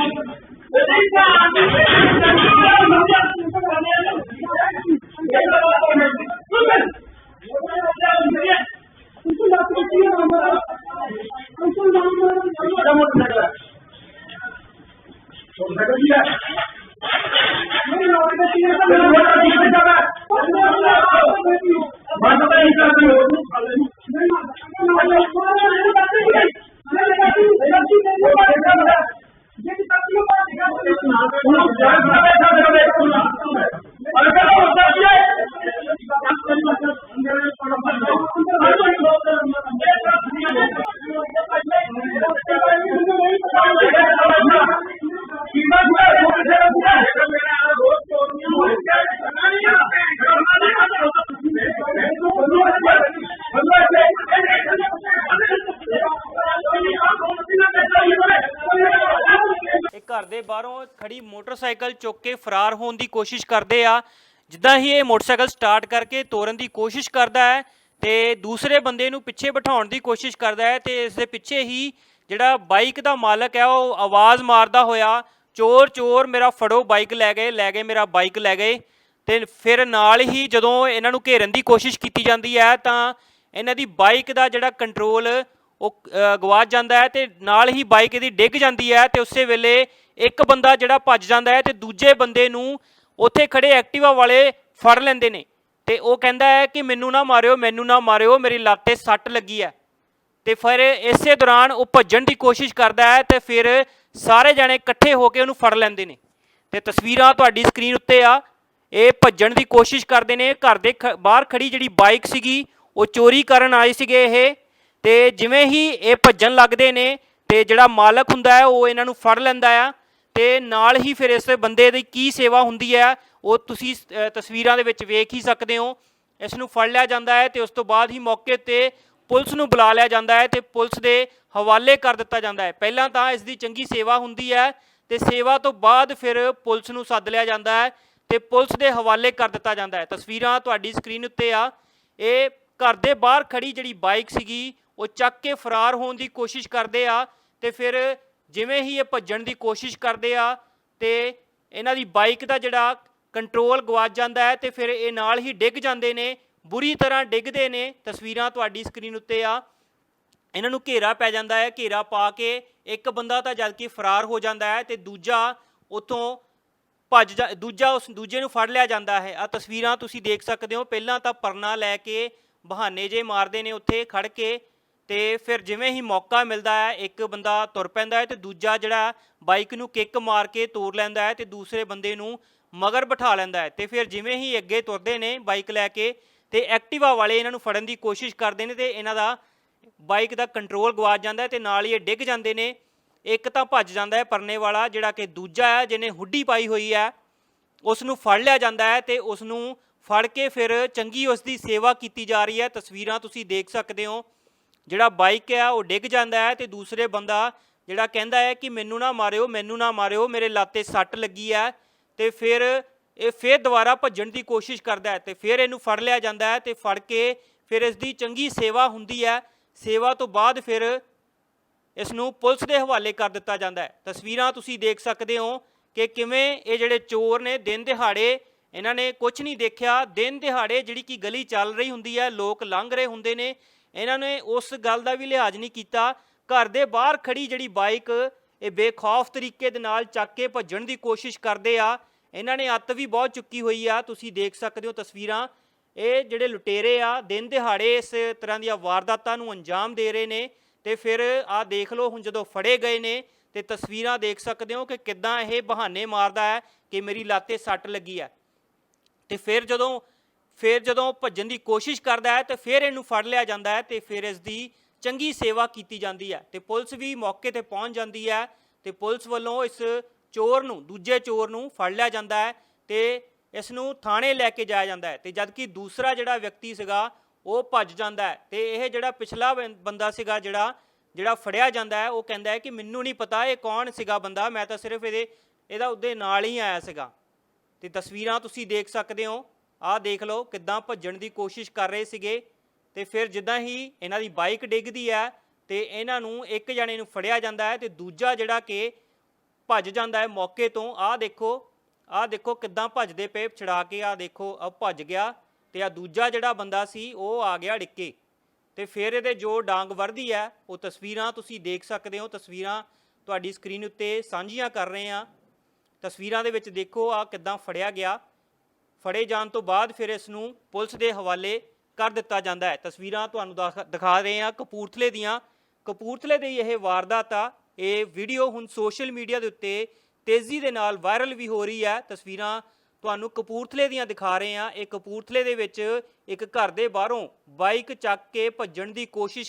The ਘਰ ਦੇ ਬਾਹਰੋਂ ਖੜੀ ਮੋਟਰਸਾਈਕਲ ਚੁੱਕ ਕੇ ਫਰਾਰ ਹੋਣ ਦੀ ਕੋਸ਼ਿਸ਼ ਕਰਦੇ ਆ। ਜਿੱਦਾਂ ਹੀ ਇਹ ਮੋਟਰਸਾਈਕਲ ਸਟਾਰਟ ਕਰਕੇ ਤੋਰਨ ਦੀ ਕੋਸ਼ਿਸ਼ ਕਰਦਾ ਹੈ ਤੇ ਦੂਸਰੇ ਬੰਦੇ ਨੂੰ ਪਿੱਛੇ ਬਿਠਾਉਣ ਦੀ ਕੋਸ਼ਿਸ਼ ਕਰਦਾ ਹੈ ਤੇ ਇਸ ਦੇ ਪਿੱਛੇ ਹੀ ਜਿਹੜਾ ਬਾਈਕ ਦਾ ਮਾਲਕ ਹੈ ਉਹ ਆਵਾਜ਼ ਮਾਰਦਾ ਹੋਇਆ ਚੋਰ ਚੋਰ ਮੇਰਾ ਫੜੋ ਬਾਈਕ ਲੈ ਗਏ ਲੈ ਗਏ ਮੇਰਾ ਬਾਈਕ ਲੈ ਗਏ। ਤੇ ਫਿਰ ਨਾਲ ਹੀ ਜਦੋਂ ਇਹਨਾਂ ਨੂੰ ਘੇਰਨ ਦੀ ਕੋਸ਼ਿਸ਼ ਕੀਤੀ ਜਾਂਦੀ ਹੈ ਤਾਂ ਇਹਨਾਂ ਦੀ ਬਾਈਕ ਦਾ ਜਿਹੜਾ ਕੰਟਰੋਲ ਉਹ ਅ, ਗਵਾਚ ਜਾਂਦਾ ਹੈ ਤੇ ਨਾਲ ਹੀ ਬਾਈਕ ਇਹਦੀ ਡਿੱਗ ਜਾਂਦੀ ਹੈ ਤੇ ਉਸੇ ਵੇਲੇ ਇੱਕ ਬੰਦਾ ਜਿਹੜਾ ਭੱਜ ਜਾਂਦਾ ਹੈ ਤੇ ਦੂਜੇ ਬੰਦੇ ਨੂੰ ਉੱਥੇ ਖੜੇ ਐਕਟਿਵਾ ਵਾਲੇ ਫੜ ਲੈਂਦੇ ਨੇ। ਤੇ ਉਹ ਕਹਿੰਦਾ ਹੈ ਕਿ ਮੈਨੂੰ ਨਾ ਮਾਰਿਓ, ਮੈਨੂੰ ਨਾ ਮਾਰਿਓ, ਮੇਰੀ ਲੱਤ ਤੇ ਸੱਟ ਲੱਗੀ ਹੈ। ਤੇ ਫਿਰ ਇਸੇ ਦੌਰਾਨ ਉਹ ਭੱਜਣ ਦੀ ਕੋਸ਼ਿਸ਼ ਕਰਦਾ ਹੈ ਤੇ ਫਿਰ ਸਾਰੇ ਜਣੇ ਇਕੱਠੇ ਹੋ ਕੇ ਉਹਨੂੰ ਫੜ ਲੈਂਦੇ ਨੇ। ਤੇ ਤਸਵੀਰਾਂ ਤੁਹਾਡੀ ਸਕਰੀਨ ਉੱਤੇ ਆ। ਇਹ ਭੱਜਣ ਦੀ ਕੋਸ਼ਿਸ਼ ਕਰਦੇ ਨੇ। ਘਰ ਦੇ ਖ- ਬਾਹਰ ਖੜੀ ਜਿਹੜੀ ਬਾਈਕ ਸੀਗੀ, ਉਹ ਚੋਰੀ ਕਰਨ ਆਏ ਸੀਗੇ ਇਹ। ਤੇ ਜਿਵੇਂ ਹੀ ਇਹ ਭੱਜਣ ਲੱਗਦੇ ਨੇ ਤੇ ਜਿਹੜਾ ਮਾਲਕ ਹੁੰਦਾ ਹੈ, ਉਹ ਇਹਨਾਂ ਨੂੰ ਫੜ ਲੈਂਦਾ ਆ। ਤੇ ਨਾਲ ਹੀ ਫਿਰ ਇਸ ਬੰਦੇ ਦੀ ਕੀ ਸੇਵਾ ਹੁੰਦੀ ਹੈ, ਉਹ ਤੁਸੀਂ ਤਸਵੀਰਾਂ ਦੇ ਵਿੱਚ ਵੇਖ ਹੀ ਸਕਦੇ ਹੋ। ਇਸ ਨੂੰ ਫੜ ਲਿਆ ਜਾਂਦਾ ਹੈ ਤੇ ਉਸ ਤੋਂ ਬਾਅਦ ਹੀ ਮੌਕੇ ਤੇ ਪੁਲਿਸ ਨੂੰ ਬੁਲਾ ਲਿਆ ਜਾਂਦਾ ਹੈ ਤੇ ਪੁਲਿਸ ਦੇ ਹਵਾਲੇ ਕਰ ਦਿੱਤਾ ਜਾਂਦਾ ਹੈ। ਪਹਿਲਾਂ ਤਾਂ ਇਸ ਦੀ ਚੰਗੀ ਸੇਵਾ ਹੁੰਦੀ ਹੈ ਤੇ ਸੇਵਾ ਤੋਂ ਬਾਅਦ ਫਿਰ ਪੁਲਿਸ ਨੂੰ ਸੱਦ ਲਿਆ ਜਾਂਦਾ ਹੈ ਤੇ ਪੁਲਿਸ ਦੇ ਹਵਾਲੇ ਕਰ ਦਿੱਤਾ ਜਾਂਦਾ ਹੈ। ਤਸਵੀਰਾਂ ਤੁਹਾਡੀ ਸਕਰੀਨ ਉੱਤੇ ਆ। ਇਹ ਘਰ ਦੇ ਬਾਹਰ ਖੜੀ ਜਿਹੜੀ ਬਾਈਕ ਸੀਗੀ, ਉਹ ਚੱਕ ਕੇ ਫਰਾਰ ਹੋਣ ਦੀ ਕੋਸ਼ਿਸ਼ ਕਰਦੇ ਆ ਤੇ ਫਿਰ ਜਿਵੇਂ ਹੀ ਇਹ ਭੱਜਣ ਦੀ ਕੋਸ਼ਿਸ਼ ਕਰਦੇ ਆ ਤੇ ਇਹਨਾਂ ਦੀ ਬਾਈਕ ਦਾ ਜਿਹੜਾ ਕੰਟਰੋਲ ਗਵਾਚ ਜਾਂਦਾ ਹੈ ਤੇ ਫਿਰ ਇਹ ਨਾਲ ਹੀ ਡਿੱਗ ਜਾਂਦੇ ਨੇ, ਬੁਰੀ ਤਰ੍ਹਾਂ ਡਿੱਗਦੇ ਨੇ। ਤਸਵੀਰਾਂ ਤੁਹਾਡੀ ਸਕਰੀਨ ਉੱਤੇ ਆ। ਇਹਨਾਂ ਨੂੰ ਘੇਰਾ ਪੈ ਜਾਂਦਾ ਹੈ, ਘੇਰਾ ਪਾ ਕੇ ਇੱਕ ਬੰਦਾ ਤਾਂ ਜਦ ਕਿ ਫਰਾਰ ਹੋ ਜਾਂਦਾ ਹੈ ਤੇ ਦੂਜਾ ਉਥੋਂ ਭੱਜ ਜਾ, ਦੂਜਾ ਉਸ, ਦੂਜੇ ਨੂੰ ਫੜ ਲਿਆ ਜਾਂਦਾ ਹੈ। ਆ ਤਸਵੀਰਾਂ ਤੁਸੀਂ ਦੇਖ ਸਕਦੇ ਹੋ। ਪਹਿਲਾਂ ਤਾਂ ਪਰਨਾ ਲੈ ਕੇ ਬਹਾਨੇ ਜੇ ਮਾਰਦੇ ਨੇ ਉੱਥੇ ਖੜ ਕੇ। ਤੇ ਫਿਰ ਜਿਵੇਂ ਹੀ ਮੌਕਾ ਮਿਲਦਾ ਹੈ, ਇੱਕ ਬੰਦਾ ਤੁਰ ਪੈਂਦਾ ਹੈ ਤੇ ਦੂਜਾ ਜਿਹੜਾ ਬਾਈਕ ਨੂੰ ਕਿੱਕ ਮਾਰ ਕੇ ਤੋੜ ਲੈਂਦਾ ਹੈ ਤੇ ਦੂਸਰੇ ਬੰਦੇ ਨੂੰ ਮਗਰ ਬਿਠਾ ਲੈਂਦਾ ਹੈ ਤੇ ਫਿਰ ਜਿਵੇਂ ਹੀ ਅੱਗੇ ਤੁਰਦੇ ਨੇ ਬਾਈਕ ਲੈ ਕੇ ਤੇ ਐਕਟਿਵਾ ਵਾਲੇ ਇਹਨਾਂ ਨੂੰ ਫੜਨ ਦੀ ਕੋਸ਼ਿਸ਼ ਕਰਦੇ ਨੇ ਤੇ ਇਹਨਾਂ ਦਾ ਬਾਈਕ ਦਾ ਕੰਟਰੋਲ ਗਵਾਚ ਜਾਂਦਾ ਹੈ ਤੇ ਨਾਲ ਹੀ ਇਹ ਡਿੱਗ ਜਾਂਦੇ ਨੇ। ਇੱਕ ਤਾਂ ਭੱਜ ਜਾਂਦਾ ਹੈ ਪਰਨੇ ਵਾਲਾ ਜਿਹੜਾ ਕਿ ਦੂਜਾ ਹੈ, ਜਿਹਨੇ ਹੁੱਡੀ ਪਾਈ ਹੋਈ ਹੈ, ਉਸ ਨੂੰ ਫੜ ਲਿਆ ਜਾਂਦਾ ਹੈ ਤੇ ਉਸ ਨੂੰ ਫੜ ਕੇ ਫਿਰ ਚੰਗੀ ਉਸ ਦੀ ਸੇਵਾ ਕੀਤੀ ਜਾ ਰਹੀ ਹੈ। ਤਸਵੀਰਾਂ ਤੁਸੀਂ ਦੇਖ ਸਕਦੇ ਹੋ। ਜਿਹੜਾ ਬਾਈਕ ਹੈ ਉਹ ਡਿੱਗ ਜਾਂਦਾ ਹੈ ਤੇ ਦੂਸਰੇ ਬੰਦਾ ਜਿਹੜਾ ਕਹਿੰਦਾ ਹੈ ਕਿ ਮੈਨੂੰ ਨਾ ਮਾਰਿਓ, ਮੈਨੂੰ ਨਾ ਮਾਰਿਓ, ਮੇਰੇ ਲਾਤੇ ਸੱਟ ਲੱਗੀ ਹੈ ਤੇ ਫਿਰ ਇਹ ਫਿਰ ਦੁਬਾਰਾ ਭੱਜਣ ਦੀ ਕੋਸ਼ਿਸ਼ ਕਰਦਾ ਹੈ ਤੇ ਫਿਰ ਇਹਨੂੰ ਫੜ ਲਿਆ ਜਾਂਦਾ ਹੈ ਤੇ ਫੜ ਕੇ ਫਿਰ ਇਸ ਦੀ ਚੰਗੀ ਸੇਵਾ ਹੁੰਦੀ ਹੈ। ਸੇਵਾ ਤੋਂ ਬਾਅਦ ਫਿਰ ਇਸ ਨੂੰ ਪੁਲਿਸ ਦੇ ਹਵਾਲੇ ਕਰ ਦਿੱਤਾ ਜਾਂਦਾ ਹੈ। ਤਸਵੀਰਾਂ ਤੁਸੀਂ ਦੇਖ ਸਕਦੇ ਹੋ ਕਿ ਕਿਵੇਂ ਇਹ ਜਿਹੜੇ ਚੋਰ ਨੇ ਦਿਨ ਦਿਹਾੜੇ ਇਹਨਾਂ ਨੇ ਕੁਝ ਨਹੀਂ ਦੇਖਿਆ। ਦਿਨ ਦਿਹਾੜੇ ਜਿਹੜੀ ਕਿ ਗਲੀ ਚੱਲ ਰਹੀ ਹੁੰਦੀ ਹੈ, ਲੋਕ ਲੰਘ ਰਹੇ ਹੁੰਦੇ ਨੇ। ਇਹਨਾਂ ਨੇ ਉਸ ਗੱਲ ਦਾ ਵੀ ਲਿਹਾਜ਼ ਨਹੀਂ ਕੀਤਾ। ਘਰ ਦੇ ਬਾਹਰ ਖੜੀ ਜਿਹੜੀ ਬਾਈਕ, ਇਹ ਬੇਖੌਫ ਤਰੀਕੇ ਦੇ ਨਾਲ ਚੱਕ ਕੇ ਭੱਜਣ ਦੀ ਕੋਸ਼ਿਸ਼ ਕਰਦੇ ਆ। ਇਹਨਾਂ ਨੇ ਅੱਤ ਵੀ ਬਹੁਤ ਚੁੱਕੀ ਹੋਈ ਆ। ਤੁਸੀਂ ਦੇਖ ਸਕਦੇ ਹੋ ਤਸਵੀਰਾਂ। ਇਹ ਜਿਹੜੇ ਲੁਟੇਰੇ ਆ, ਦਿਨ ਦਿਹਾੜੇ ਇਸ ਤਰ੍ਹਾਂ ਦੀਆਂ ਵਾਰਦਾਤਾਂ ਨੂੰ ਅੰਜਾਮ ਦੇ ਰਹੇ ਨੇ। ਤੇ ਫਿਰ ਆ ਦੇਖ ਲਓ, ਹੁਣ ਜਦੋਂ ਫੜੇ ਗਏ ਨੇ, ਤੇ ਤਸਵੀਰਾਂ ਦੇਖ ਸਕਦੇ ਹੋ ਕਿ ਕਿੱਦਾਂ ਇਹ ਬਹਾਨੇ ਮਾਰਦਾ ਹੈ ਕਿ ਮੇਰੀ ਲਾਤੇ ਸੱਟ ਲੱਗੀ ਹੈ। ਤੇ ਫਿਰ ਜਦੋਂ ਫਿਰ ਜਦੋਂ ਭੱਜਣ ਦੀ ਕੋਸ਼ਿਸ਼ ਕਰਦਾ ਹੈ ਤੇ ਫਿਰ ਇਹਨੂੰ ਫੜ ਲਿਆ ਜਾਂਦਾ ਹੈ ਤੇ ਫਿਰ ਇਸ ਦੀ ਚੰਗੀ ਸੇਵਾ ਕੀਤੀ ਜਾਂਦੀ ਹੈ ਤੇ ਪੁਲਿਸ ਵੀ ਮੌਕੇ ਤੇ ਪਹੁੰਚ ਜਾਂਦੀ ਹੈ ਤੇ ਪੁਲਿਸ ਵੱਲੋਂ ਇਸ ਚੋਰ ਨੂੰ, ਦੂਜੇ ਚੋਰ ਨੂੰ ਫੜ ਲਿਆ ਜਾਂਦਾ ਹੈ ਤੇ ਇਸ ਨੂੰ ਥਾਣੇ ਲੈ ਕੇ ਜਾਇਆ ਜਾਂਦਾ ਹੈ ਤੇ ਜਦਕਿ ਦੂਸਰਾ ਜਿਹੜਾ ਵਿਅਕਤੀ ਸੀਗਾ, ਉਹ ਭੱਜ ਜਾਂਦਾ ਹੈ ਤੇ ਇਹ ਜਿਹੜਾ ਪਿਛਲਾ ਬੰ- ਬੰਦਾ ਸੀਗਾ ਜਿਹੜਾ ਜਿਹੜਾ ਫੜਿਆ ਜਾਂਦਾ ਹੈ, ਉਹ ਕਹਿੰਦਾ ਹੈ ਕਿ ਮੈਨੂੰ ਨਹੀਂ ਪਤਾ ਇਹ ਕੌਣ ਸੀਗਾ ਬੰਦਾ, ਮੈਂ ਤਾਂ ਸਿਰਫ ਇਹਦੇ, ਇਹਦਾ ਉਹਦੇ ਨਾਲ ਹੀ ਆਇਆ ਸੀਗਾ। ਤੇ ਤਸਵੀਰਾਂ ਤੁਸੀਂ ਦੇਖ ਸਕਦੇ ਹੋ। ਆਹ ਦੇਖ ਲਓ ਕਿੱਦਾਂ ਭੱਜਣ ਦੀ ਕੋਸ਼ਿਸ਼ ਕਰ ਰਹੇ ਸੀਗੇ। ਤੇ ਫਿਰ ਜਿੱਦਾਂ ਹੀ ਇਹਨਾਂ ਦੀ ਬਾਈਕ ਡਿੱਗਦੀ ਹੈ ਤੇ ਇਹਨਾਂ ਨੂੰ ਇੱਕ ਜਣੇ ਨੂੰ ਫੜਿਆ ਜਾਂਦਾ ਹੈ ਤੇ ਦੂਜਾ ਜਿਹੜਾ ਕਿ ਭੱਜ ਜਾਂਦਾ ਹੈ ਮੌਕੇ ਤੋਂ। ਆਹ ਦੇਖੋ ਆਹ ਦੇਖੋ ਕਿੱਦਾਂ ਭੱਜਦੇ ਪਏ ਛੜਾ ਕੇ, ਆਹ ਦੇਖੋ ਆ ਭੱਜ ਗਿਆ ਤੇ ਆ ਦੂਜਾ ਜਿਹੜਾ ਬੰਦਾ ਸੀ ਉਹ ਆ ਗਿਆ ਡਿੱਕੇ। ਤੇ ਫਿਰ ਇਹਦੇ ਜੋ ਡਾਂਗ ਵਰਦੀ ਹੈ, ਉਹ ਤਸਵੀਰਾਂ ਤੁਸੀਂ ਦੇਖ ਸਕਦੇ ਹੋ। ਤਸਵੀਰਾਂ ਤੁਹਾਡੀ ਸਕਰੀਨ ਉੱਤੇ ਸਾਂਝੀਆਂ ਕਰ ਰਹੇ ਹਾਂ। ਤਸਵੀਰਾਂ ਦੇ ਵਿੱਚ ਦੇਖੋ ਆ ਕਿੱਦਾਂ ਫੜਿਆ ਗਿਆ। ਫੜੇ ਜਾਣ ਤੋਂ ਬਾਅਦ ਫਿਰ ਇਸ ਨੂੰ ਪੁਲਿਸ ਦੇ ਹਵਾਲੇ ਕਰ ਦਿੱਤਾ ਜਾਂਦਾ ਹੈ। ਤਸਵੀਰਾਂ ਤੁਹਾਨੂੰ ਦਿਖਾ- ਦਿਖਾ ਰਹੇ ਹਾਂ ਕਪੂਰਥਲੇ ਦੀਆਂ। ਕਪੂਰਥਲੇ ਦੀ ਇਹ ਵਾਰਦਾਤ ਆ, ਇਹ ਵੀਡੀਓ ਹੁਣ ਸੋਸ਼ਲ ਮੀਡੀਆ ਦੇ ਉੱਤੇ ਤੇਜ਼ੀ ਦੇ ਨਾਲ ਵਾਇਰਲ ਵੀ ਹੋ ਰਹੀ ਹੈ। ਤਸਵੀਰਾਂ ਤੁਹਾਨੂੰ ਕਪੂਰਥਲੇ ਦੀਆਂ ਦਿਖਾ ਰਹੇ ਹਾਂ। ਇਹ ਕਪੂਰਥਲੇ ਦੇ ਵਿੱਚ ਇੱਕ ਘਰ ਦੇ ਬਾਹਰੋਂ ਬਾਈਕ ਚੱਕ ਕੇ ਭੱਜਣ ਦੀ ਕੋਸ਼ਿਸ਼